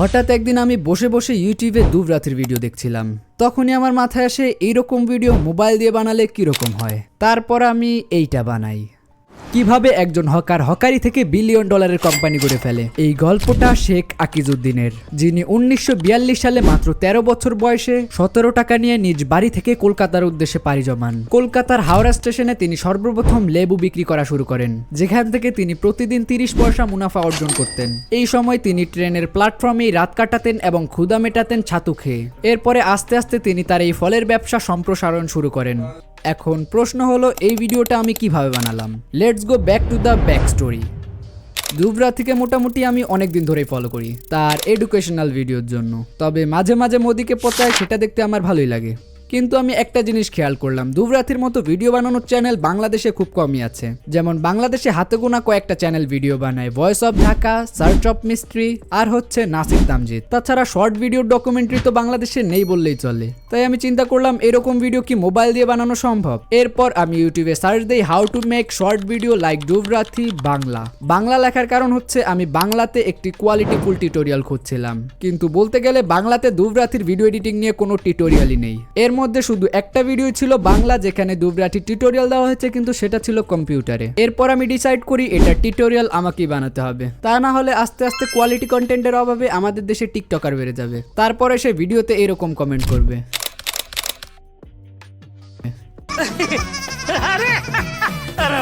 হঠাৎ একদিন আমি বসে বসে ইউটিউবে দুবরাতের ভিডিও দেখছিলাম। তখনই আমার মাথায় আসে, এইরকম ভিডিও মোবাইল দিয়ে বানালে কীরকম হয়? তারপর আমি এইটা বানাই। কীভাবে একজন হকার হকারি থেকে বিলিয়ন ডলারের কোম্পানি গড়ে ফেলে? এই গল্পটা শেখ আকিজউদ্দিনের, যিনি উনিশশো বিয়াল্লিশ সালে মাত্র ১৩ বছর বয়সে সতেরো টাকা নিয়ে নিজ বাড়ি থেকে কলকাতার উদ্দেশ্যে পাড়ি জমান। কলকাতার হাওড়া স্টেশনে তিনি সর্বপ্রথম লেবু বিক্রি করা শুরু করেন, যেখান থেকে তিনি প্রতিদিন তিরিশ পয়সা মুনাফা অর্জন করতেন। এই সময় তিনি ট্রেনের প্ল্যাটফর্মেই রাত কাটাতেন এবং ক্ষুদা মেটাতেন ছাতু খেয়ে। এরপরে আস্তে আস্তে তিনি তার এই ফলের ব্যবসা সম্প্রসারণ শুরু করেন। এখন প্রশ্ন হলো, এই ভিডিওটা আমি কীভাবে বানালাম? Let's go back to the back story Dubra থেকে মোটামুটি আমি অনেক দিন ধরেই ফলো করি তার এডুকেশনাল ভিডিওর জন্য। তবে মাঝে মাঝে মোদিকে পচায় সেটা দেখতে আমার ভালোই লাগে। কিন্তু আমি একটা জিনিস খেয়াল করলাম। দুবরাতির মতো ভিডিও বানানোর চ্যানেল বাংলাদেশে খুব কমই আছে। যেমন বাংলাদেশে হাতে গোনা কয়েকটা চ্যানেল ভিডিও বানায় voice of Dhaka search of mystery আর হচ্ছে নাসিক দামজিৎ তাছাড়া শর্ট ভিডিও ডকুমেন্টারি তো বাংলাদেশে নেই বললেই চলে। তাই আমি চিন্তা করলাম, এরকম ভিডিও কি মোবাইল দিয়ে বানানো সম্ভব? এরপর আমি ইউটিউবে সার্চ দিই how to make short video like ডুবরাথি Bangla. Bangla লেখার কারণ হচ্ছে আমি বাংলাতে একটি কোয়ালিটি ফুল টিউটোরিয়াল খুঁজছিলাম। কিন্তু বলতে গেলে বাংলাতে দুবরাথির ভিডিও এডিটিং নিয়ে কোনো টিউটোরিয়ালই নেই। এর মধ্যে শুধু একটা ভিডিও ছিল বাংলা, যেখানে দুবরাটি টিউটোরিয়াল দেওয়া হয়েছে, কিন্তু সেটা ছিল কম্পিউটারে এরপর আমি ডিসাইড করি এটা টিউটোরিয়াল আমাকেই বানাতে হবে। তা না হলে আস্তে আস্তে কোয়ালিটি কন্টেন্টের অভাবে আমাদের দেশে টিকটকার বেড়ে যাবে। তারপরে সে ভিডিওতে এরকম কমেন্ট করবে। আরে আরে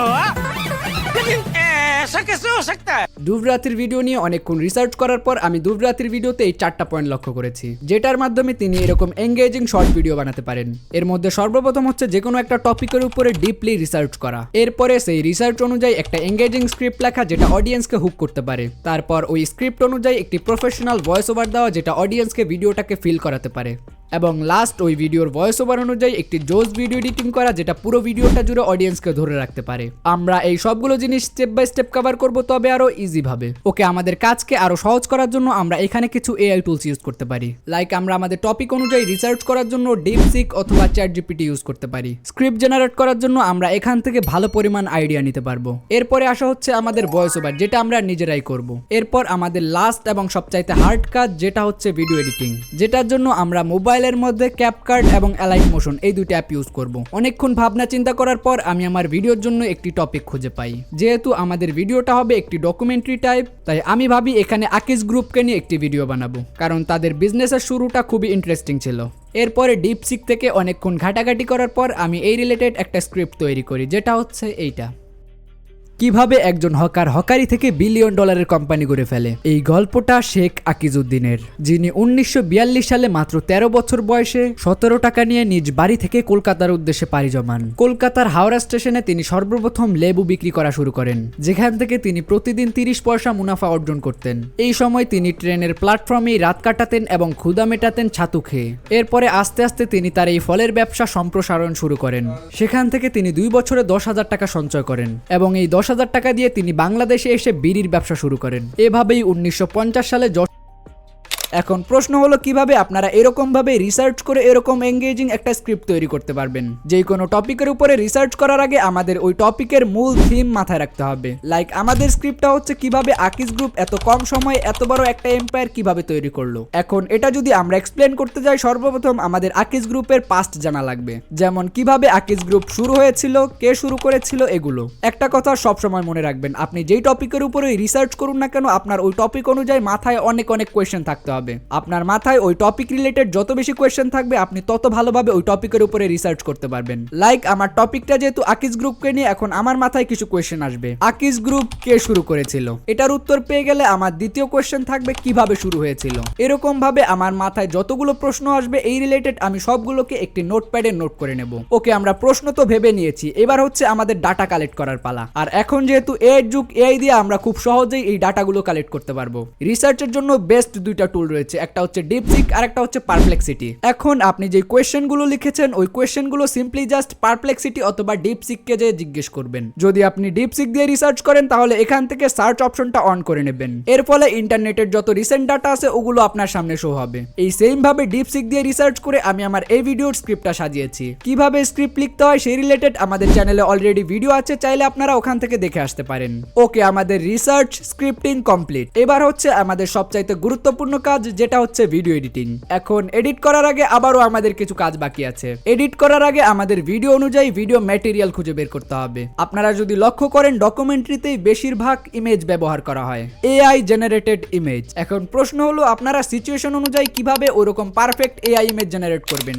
ऐसा कैसे हो सकता है দুবরাতির ভিডিও নিয়ে অনেকক্ষণ রিসার্চ করার পর আমি দুবরাতির ভিডিওতে এই চারটা পয়েন্ট লক্ষ্য করেছি যেটার মাধ্যমে তিনি এরকম এঙ্গেজিং শর্ট ভিডিও বানাতে পারেন এর মধ্যে সর্বপ্রথম হচ্ছে যে কোনো একটা টপিকের উপরে ডিপলি রিসার্চ করা এরপরে সেই রিসার্চ অনুযায়ী একটা এঙ্গেজিং স্ক্রিপ্ট লেখা যেটা অডিয়েন্সকে হুক করতে পারে তারপর ওই স্ক্রিপ্ট অনুযায়ী একটি প্রফেশনাল ভয়েস ওভার দেওয়া যেটা অডিয়েন্সকে ভিডিওটাকে ফিল করাতে পারে এবং লাস্ট ওই ভিডিওর ভয়েস ওভার অনুযায়ী একটি জোস ভিডিও এডিটিং করা, যেটা পুরো ভিডিওটা জুড়ে অডিয়েন্সকে ধরে রাখতে পারে। আমরা এই সবগুলো জিনিস স্টেপ বাই স্টেপ কভার করব, তবে আরও ইজিভাবে ওকে, আমাদের কাজকে আরও সহজ করার জন্য আমরা এখানে কিছু এআই টুলস ইউজ করতে পারি। লাইক আমরা আমাদের টপিক অনুযায়ী রিসার্চ করার জন্য ডিপসিক অথবা চ্যাট জিপিটি ইউজ করতে পারি। স্ক্রিপ্ট জেনারেট করার জন্য আমরা এখান থেকে ভালো পরিমাণ আইডিয়া নিতে পারব। এরপরে আসা হচ্ছে আমাদের ভয়েস ওভার যেটা আমরা নিজেরাই করব। এরপর আমাদের লাস্ট এবং সবচাইতে হার্ড কাজ, যেটা হচ্ছে ভিডিও এডিটিং যেটার জন্য আমরা মোবাইলের মধ্যে ক্যাপকার্ড এবং অ্যালাইট মোশন এই দুটো অ্যাপ ইউজ করব। অনেকক্ষণ ভাবনা চিন্তা করার পর আমি আমার ভিডিওর জন্য একটি টপিক খুঁজে পাই। যেহেতু আমাদের ভিডিওটা হবে একটি ডকুমেন্টারি টাইপ তাই আমি ভাবি এখানে আকিস গ্রুপকে নিয়ে একটি ভিডিও বানাবো, কারণ তাদের বিজনেসের শুরুটা খুবই ইন্টারেস্টিং ছিল। এরপরে ডিপসিক থেকে অনেকক্ষণ ঘাটাঘাটি করার পর আমি এই রিলেটেড একটা স্ক্রিপ্ট তৈরি করি, যেটা হচ্ছে এইটা। কীভাবে একজন হকার হকারি থেকে বিলিয়ন ডলারের কোম্পানি গড়ে ফেলে? এই গল্পটা শেখ আকিজউদ্দিনের, যিনি উনিশশো বিয়াল্লিশ সালে মাত্র ১৩ বছর বয়সে সতেরো টাকা নিয়ে নিজ বাড়ি থেকে কলকাতার উদ্দেশ্যে পাড়ি জমান। কলকাতার হাওড়া স্টেশনে তিনি সর্বপ্রথম লেবু বিক্রি করা শুরু করেন, যেখান থেকে তিনি প্রতিদিন তিরিশ পয়সা মুনাফা অর্জন করতেন। এই সময় তিনি ট্রেনের প্ল্যাটফর্মেই রাত কাটাতেন এবং ক্ষুদা মেটাতেন ছাতু খেয়ে। এরপরে আস্তে আস্তে তিনি তার এই ফলের ব্যবসা সম্প্রসারণ শুরু করেন। সেখান থেকে তিনি দুই বছরে দশ হাজার টাকা সঞ্চয় করেন এবং এই দশ হাজার টাকা দিয়ে তিনি বাংলাদেশে এসে বিড়ির ব্যবসা শুরু করেন। এভাবেই উনিশশো পঞ্চাশ সালে এখন প্রশ্ন হলো কীভাবে আপনারা এরকম ভাবে রিসার্চ করে এরকম এঙ্গেজিং একটা স্ক্রিপ্ট তৈরি করতে পারবেন? যে কোনো টপিকের উপরে রিসার্চ করার আগে আমাদের ওই টপিকের মূল থিম মাথায় রাখতে হবে। লাইক আমাদের স্ক্রিপ্টটা হচ্ছে কীভাবে আকিস গ্রুপ এত কম সময়ে এত বড় একটা এম্পায়ার কীভাবে তৈরি করল। এখন এটা যদি আমরা এক্সপ্লেন করতে যাই, সর্বপ্রথম আমাদের আকিস গ্রুপের পাস্ট জানা লাগবে। যেমন, কীভাবে আকিস গ্রুপ শুরু হয়েছিল, কে শুরু করেছিল, এগুলো। একটা কথা সবসময় মনে রাখবেন, আপনি যেই টপিকের উপরে রিসার্চ করুন না কেন, আপনার ওই টপিক অনুযায়ী মাথায় অনেক অনেক কোয়েশ্চেন থাকতে হবে। আপনার মাথায় ওই টপিক রিলেটেড যত বেশি কোয়েশ্চেন থাকবে, আপনি তত ভালোভাবে ওই টপিকের উপরে রিসার্চ করতে পারবেন। লাইক আমার টপিকটা যেহেতু আকিস গ্রুপকে নিয়ে এখন আমার মাথায় কিছু কোয়েশ্চেন আসবে। আকিস গ্রুপ কে শুরু করেছিল? এটার উত্তর পেয়ে গেলে আমার দ্বিতীয় কোয়েশ্চেন থাকবে, কীভাবে শুরু হয়েছিল? এরকম ভাবে আমার মাথায় যতগুলো প্রশ্ন আসবে, এই রিলেটেড আমি সবগুলোকে একটি নোটপ্যাডে নোট করে নেব। ওকে, আমরা প্রশ্ন তো ভেবে নিয়েছি, এবার হচ্ছে আমাদের ডাটা কালেক্ট করার পালা। আর এখন যেহেতু এআই যুগ এআই দিয়ে আমরা খুব সহজেই এই ডাটাগুলো কালেক্ট করতে পারব। রিসার্চের জন্য বেস্ট দুইটা টুল রয়েছে। একটা হচ্ছে ডিপসিক আর একটা হচ্ছে পারপ্লেক্সিটি এখন আপনি যে কোয়েশ্চেনগুলো লিখেছেন, ওই কোয়েশ্চেনগুলো সিম্পলি জাস্ট পারপ্লেক্সিটি অথবা ডিপসিককে যে জিজ্ঞেস করবেন। যদি আপনি ডিপসিক দিয়ে রিসার্চ করেন, তাহলে এখান থেকে সার্চ অপশনটা অন করে নেবেন। এর ফলে ইন্টারনেটের যত রিসেন্ট ডাটা আছে, ওগুলো আপনার সামনে শো হবে। এই সেম ভাবে ডিপসিক দিয়ে রিসার্চ করে আমি আমার এই ভিডিওর স্ক্রিপ্টটা সাজিয়েছি। কীভাবে স্ক্রিপ্ট লিখতে হয় সেই রিলেটেড আমাদের চ্যানেলে অলরেডি ভিডিও আছে, চাইলে আপনারা ওখান থেকে দেখে আসতে পারেন। ওকে, আমাদের রিসার্চ স্ক্রিপ্টিং কমপ্লিট এবার হচ্ছে আমাদের সবচাইতে গুরুত্বপূর্ণ কাজ কাজ যেটা হচ্ছে ভিডিও এডিটিং এখন এডিট করার আগে আবারও আমাদের কিছু কাজ বাকি আছে। এডিট করার আগে আমাদের ভিডিও অনুযায়ী ভিডিও ম্যাটেরিয়াল খুঁজে বের করতে হবে। আপনারা যদি লক্ষ্য করেন ডকুমেন্টারিতেই বেশিরভাগ ইমেজ ব্যবহার করা হয়। এআই জেনারেটেড ইমেজ এখন প্রশ্ন হলো, আপনারা সিচুয়েশন অনুযায়ী কীভাবে ওরকম পারফেক্ট এআই ইমেজ জেনারেট করবেন?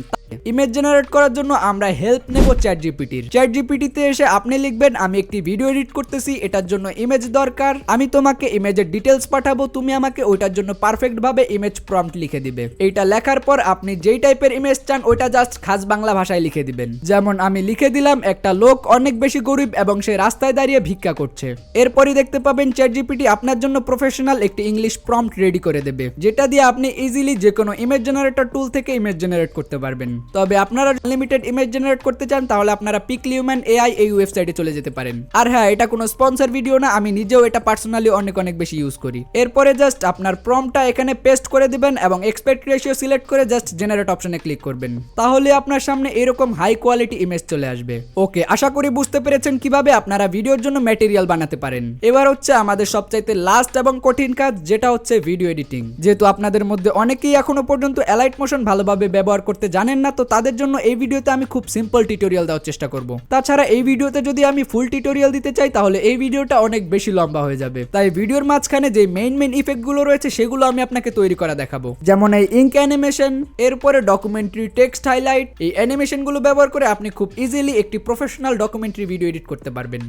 ইমেজ জেনারেট করার জন্য আমরা হেল্প নেব চ্যাট জিপিটির চ্যাট জিপিটিতে এসে আপনি লিখবেন, আমি একটি ভিডিও এডিট করতেছি, এটার জন্য ইমেজ দরকার। আমি তোমাকে ইমেজের ডিটেলস পাঠাবো, তুমি আমাকে ওইটার জন্য পারফেক্ট ভাবে ইমেজ প্রম্পট লিখে দিবে। এইটা লেখার পর আপনি যেই টাইপের ইমেজ চান, ওইটা জাস্ট খাস বাংলা ভাষায় লিখে দিবেন। যেমন আমি লিখে দিলাম, একটা লোক অনেক বেশি গরিব এবং সে রাস্তায় দাঁড়িয়ে ভিক্ষা করছে। এরপরই দেখতে পাবেন চ্যাট জিপিটি আপনার জন্য প্রফেশনাল একটি ইংলিশ প্রম্পট রেডি করে দেবে, যেটা দিয়ে আপনি ইজিলি যে কোনো ইমেজ জেনারেটর টুল থেকে ইমেজ জেনারেট করতে পারবেন। তবে আপনারা লিমিটেড ইমেজ জেনারেট করতে চান, তাহলে আপনারা পিকলিউম্যান এআই এই ওয়েবসাইটে চলে যেতে পারেন। আর হ্যাঁ এটা কোনো স্পন্সর ভিডিও না, আমি নিজেও এটা পার্সোনালি অনেক অনেক বেশি ইউজ করি। এরপরে জাস্ট আপনার প্রমটা এখানে পেস্ট করে দিবেন এবং এক্সপেক্ট রেশিও সিলেক্ট করে জাস্ট জেনারেট অপশনে ক্লিক করবেন। তাহলে আপনার সামনে এরকম হাই কোয়ালিটি ইমেজ চলে আসবে। ওকে, আশা করি বুঝতে পেরেছেন কীভাবে আপনারা ভিডিওর জন্য ম্যাটেরিয়াল বানাতে পারেন। এবার হচ্ছে আমাদের সবচাইতে লাস্ট এবং কঠিন কাজ, যেটা হচ্ছে ভিডিও এডিটিং। যেহেতু আপনাদের মধ্যে অনেকেই এখনও পর্যন্ত অ্যালাইট মোশন ভালোভাবে ব্যবহার করতে জানেন না, তো তাদের জন্য এই ভিডিওতে আমি খুব সিম্পল টিউটোরিয়াল দেওয়ার চেষ্টা করব। তাছাড়া এই ভিডিওতে যদি আমি ফুল টিউটোরিয়াল দিতে চাই, তাহলে এই ভিডিওটা অনেক বেশি লম্বা হয়ে যাবে। তাই ভিডিওর মাঝখানে যে মেইন মেইন ইফেক্টগুলো রয়েছে, সেগুলো আমি আপনাকে তৈরি করা দেখাবো। যেমন এই ইঙ্ক অ্যানিমেশন এরপরে ডকুমেন্টারি টেক্সট হাইলাইট এই অ্যানিমেশনগুলো ব্যবহার করে আপনি খুব ইজিলি একটি প্রফেশনাল ডকুমেন্টারি ভিডিও এডিট করতে পারবেন।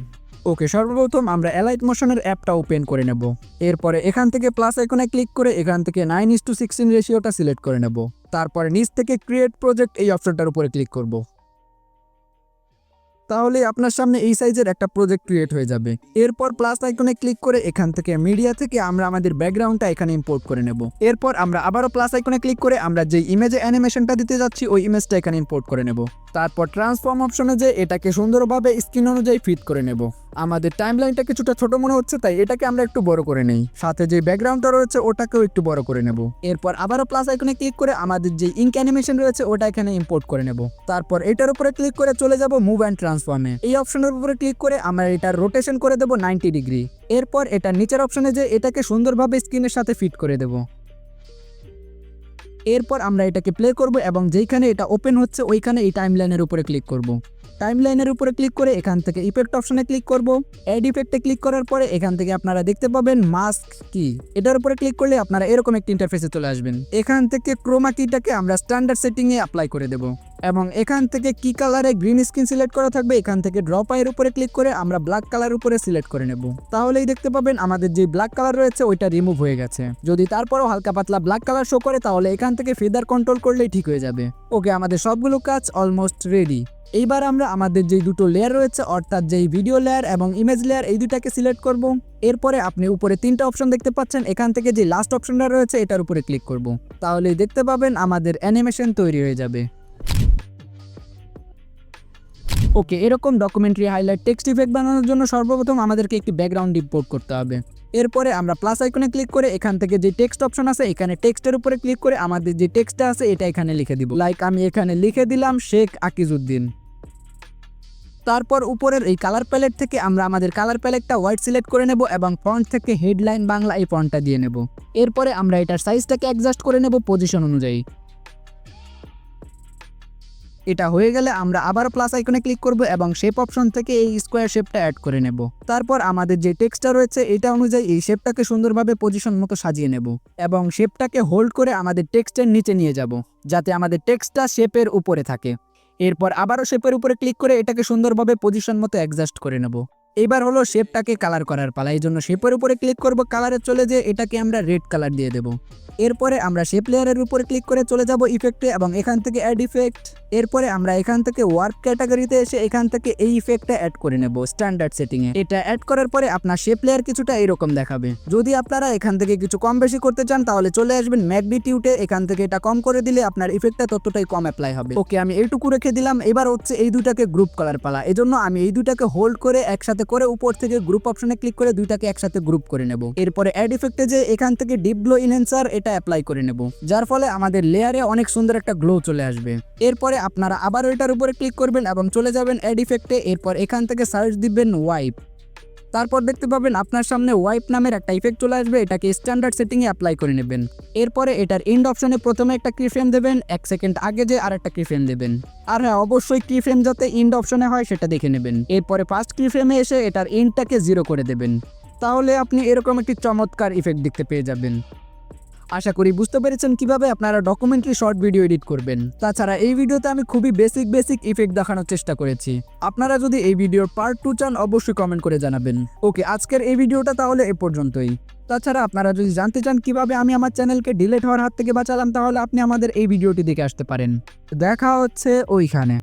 ওকে সর্বপ্রথম আমরা অ্যালাইট মোশনের অ্যাপটা ওপেন করে নেব। এরপরে এখান থেকে প্লাস আইকনে ক্লিক করে এখান থেকে নাইন ইস টু সিক্সটিন রেশিওটা সিলেক্ট করে নেব। তারপরে নিচ থেকে ক্রিয়েট প্রজেক্ট এই অপশনটার উপরে ক্লিক করব। তাহলে আপনার সামনে এই সাইজের একটা প্রজেক্ট ক্রিয়েট হয়ে যাবে। এরপর প্লাস আইকনে ক্লিক করে এখান থেকে মিডিয়া থেকে আমরা আমাদের ব্যাকগ্রাউন্ডটা এখানে ইম্পোর্ট করে নেব। এরপর আমরা আবারও প্লাস আইকনে ক্লিক করে আমরা যে ইমেজে অ্যানিমেশনটা দিতে যাচ্ছি, ওই ইমেজটা এখানে ইম্পোর্ট করে নেব। তারপর ট্রান্সফর্ম অপশনে যে এটাকে সুন্দরভাবে স্ক্রিন অনুযায়ী ফিট করে নেব। আমাদের টাইমলাইনটা কিছুটা ছোট মনে হচ্ছে, তাই এটাকে আমরা একটু বড় করে নেই। সাথে যে ব্যাকগ্রাউন্ডটা রয়েছে, ওটাকেও একটু বড় করে নেব। এরপর আবারও প্লাস আইকনে ক্লিক করে আমাদের যে ইঙ্ক অ্যানিমেশন রয়েছে, ওটা এখানে ইম্পোর্ট করে নেব। তারপর এটার উপরে ক্লিক করে চলে যাব মুভ অ্যান্ড ট্রান্সফর্মে এই অপশনের উপরে ক্লিক করে আমরা এটার রোটেশন করে দেব নাইনটি ডিগ্রি এরপর এটা নিচের অপশনে যে এটাকে সুন্দরভাবে স্ক্রিনের সাথে ফিট করে দেব। এরপর আমরা এটাকে প্লে করব এবং যেইখানে এটা ওপেন হচ্ছে ওইখানে এই টাইমলাইনের উপরে ক্লিক করব। টাইমলাইনের উপরে ক্লিক করে এখান থেকে ইফেক্ট অপশনে ক্লিক করব। অ্যাড ইফেক্টে ক্লিক করার পরে এখান থেকে আপনারা দেখতে পাবেন মাস্ক কি। এটার উপরে ক্লিক করলে আপনারা এরকম একটি ইন্টারফেসে চলে আসবেন। এখান থেকে ক্রোমা কিটাকে আমরা স্ট্যান্ডার্ড সেটিংয়ে অ্যাপ্লাই করে দেব। এবং এখান থেকে কি কালারে গ্রিন স্ক্রিন সিলেক্ট করা থাকবে, এখান থেকে ড্রপ আইয়ের উপরে ক্লিক করে আমরা ব্ল্যাক কালার উপরে সিলেক্ট করে নেব। তাহলেই দেখতে পাবেন আমাদের যে ব্ল্যাক কালার রয়েছে, ওইটা রিমুভ হয়ে গেছে। যদি তারপরও হালকা পাতলা ব্ল্যাক কালার শো করে, তাহলে এখান থেকে ফেদার কন্ট্রোল করলেই ঠিক হয়ে যাবে। ওকে, আমাদের সবগুলো কাজ অলমোস্ট রেডি এইবার আমরা আমাদের যেই দুটো লেয়ার রয়েছে, অর্থাৎ যেই ভিডিও লেয়ার এবং ইমেজ লেয়ার এই দুটাকে সিলেক্ট করব। এরপরে আপনি উপরে তিনটা অপশন দেখতে পাচ্ছেন, এখান থেকে যে লাস্ট অপশনটা রয়েছে, এটার উপরে ক্লিক করব। তাহলেই দেখতে পাবেন আমাদের অ্যানিমেশন তৈরি হয়ে যাবে। ওকে, এরকম ডকুমেন্টারি হাইলাইট টেক্সট ইফেক্ট বানানোর জন্য সর্বপ্রথম আমাদেরকে একটি ব্যাকগ্রাউন্ড ইম্পোর্ট করতে হবে। এরপরে আমরা প্লাস আইকনে ক্লিক করে এখান থেকে যে টেক্সট অপশন আছে, এখানে টেক্সটের উপরে ক্লিক করে আমাদের যে টেক্সটটা আছে, এটা এখানে লিখে দিব। লাইক আমি এখানে লিখে দিলাম, শেখ আকিজউদ্দিন। তারপর উপরের এই কালার প্যালেট থেকে আমরা আমাদের কালার প্যালেটটা হোয়াইট সিলেক্ট করে নেব এবং ফন্ট থেকে হেডলাইন বাংলা এই ফন্টটা দিয়ে নেব। এরপরে আমরা এটার সাইজটাকে অ্যাডজাস্ট করে নেব পজিশন অনুযায়ী। এটা হয়ে গেলে আমরা আবার প্লাস আইকনে ক্লিক করব এবং শেপ অপশন থেকে এই স্কোয়ার শেপটা অ্যাড করে নেব। তারপর আমাদের যে টেক্সটটা রয়েছে, এটা অনুযায়ী এই শেপটাকে সুন্দরভাবে পজিশন মতো সাজিয়ে নেব এবং শেপটাকে হোল্ড করে আমাদের টেক্সটের নিচে নিয়ে যাব, যাতে আমাদের টেক্সটটা শেপের উপরে থাকে। এরপর আবারও শেপের উপরে ক্লিক করে এটাকে সুন্দরভাবে পজিশন মতো অ্যাডজাস্ট করে নেব। এবার হলো শেপটাকে কালার করার পালা। এই জন্য শেপের উপরে ক্লিক করব কালারে চলে যে এটাকে আমরা রেড কালার দিয়ে দেব। এরপরে আমরা শেপ লেয়ারের উপরে ক্লিক করে চলে যাব ইফেক্টে এবং এখান থেকে অ্যাড ইফেক্ট এরপরে আমরা এখান থেকে ওয়ার্ক ক্যাটাগরিতে এসে এখান থেকে এই ইফেক্টটা অ্যাড করে নেব স্ট্যান্ডার্ড সেটিংয়ে এটা অ্যাড করার পরে আপনার শেপ লেয়ার কিছুটা এরকম দেখাবে। যদি আপনারা এখান থেকে কিছু কম বেশি করতে চান, তাহলে চলে আসবেন ম্যাগনিটিউটে এখান থেকে এটা কম করে দিলে আপনার ইফেক্টটা ততটাই কম অ্যাপ্লাই হবে। ওকে, আমি এইটুকু রেখে দিলাম। এবার হচ্ছে এই দুটাকে গ্রুপ করার পালা। এজন্য আমি এই দুটাকে হোল্ড করে একসাথে করে উপর থেকে গ্রুপ অপশনে ক্লিক করে দুইটাকে একসাথে গ্রুপ করে নেব। এরপরে অ্যাড ইফেক্টে যে এখান থেকে ডিপ গ্লো ইনহেন্সার এটা অ্যাপ্লাই করে নেব। যার ফলে আমাদের লেয়ারে অনেক সুন্দর একটা গ্লো চলে আসবে। এরপরে আপনারা আবার এটার উপরে ক্লিক করবেন এবং চলে যাবেন অ্যাড ইফেক্টে এরপর এখান থেকে সার্চ দিবেন ওয়াইপ তারপর দেখতে পাবেন আপনার সামনে ওয়াইপ নামের একটা ইফেক্ট চলে আসবে, এটাকে স্ট্যান্ডার্ড সেটিংয়ে অ্যাপ্লাই করে নেবেন। এরপরে এটার এন্ড অপশনে প্রথমে একটা কিফ্রেম দেবেন, এক সেকেন্ড আগে যে আর একটা কিফ্রেম দেবেন। আর হ্যাঁ অবশ্যই কিফ্রেম যাতে এন্ড অপশনে হয় সেটা দেখে নেবেন। এরপরে ফার্স্ট কিফ্রেমে এসে এটার এন্ডটাকে জিরো করে দেবেন। তাহলে আপনি এরকম একটি চমৎকার ইফেক্ট দেখতে পেয়ে যাবেন। আশা করি বুঝতে পেরেছেন কীভাবে আপনারা ডকুমেন্টারি শর্ট ভিডিও এডিট করবেন। তাছাড়া এই ভিডিওতে আমি খুবই বেসিক বেসিক ইফেক্ট দেখানোর চেষ্টা করেছি। আপনারা যদি এই ভিডিওর পার্ট টু চান, অবশ্যই কমেন্ট করে জানাবেন। ওকে, আজকের এই ভিডিওটা তাহলে এ পর্যন্তই। তাছাড়া আপনারা যদি জানতে চান কীভাবে আমি আমার চ্যানেলকে ডিলেট হওয়ার হাত থেকে বাঁচালাম, তাহলে আপনি আমাদের এই ভিডিওটি দেখে আসতে পারেন। দেখা হচ্ছে ওইখানে।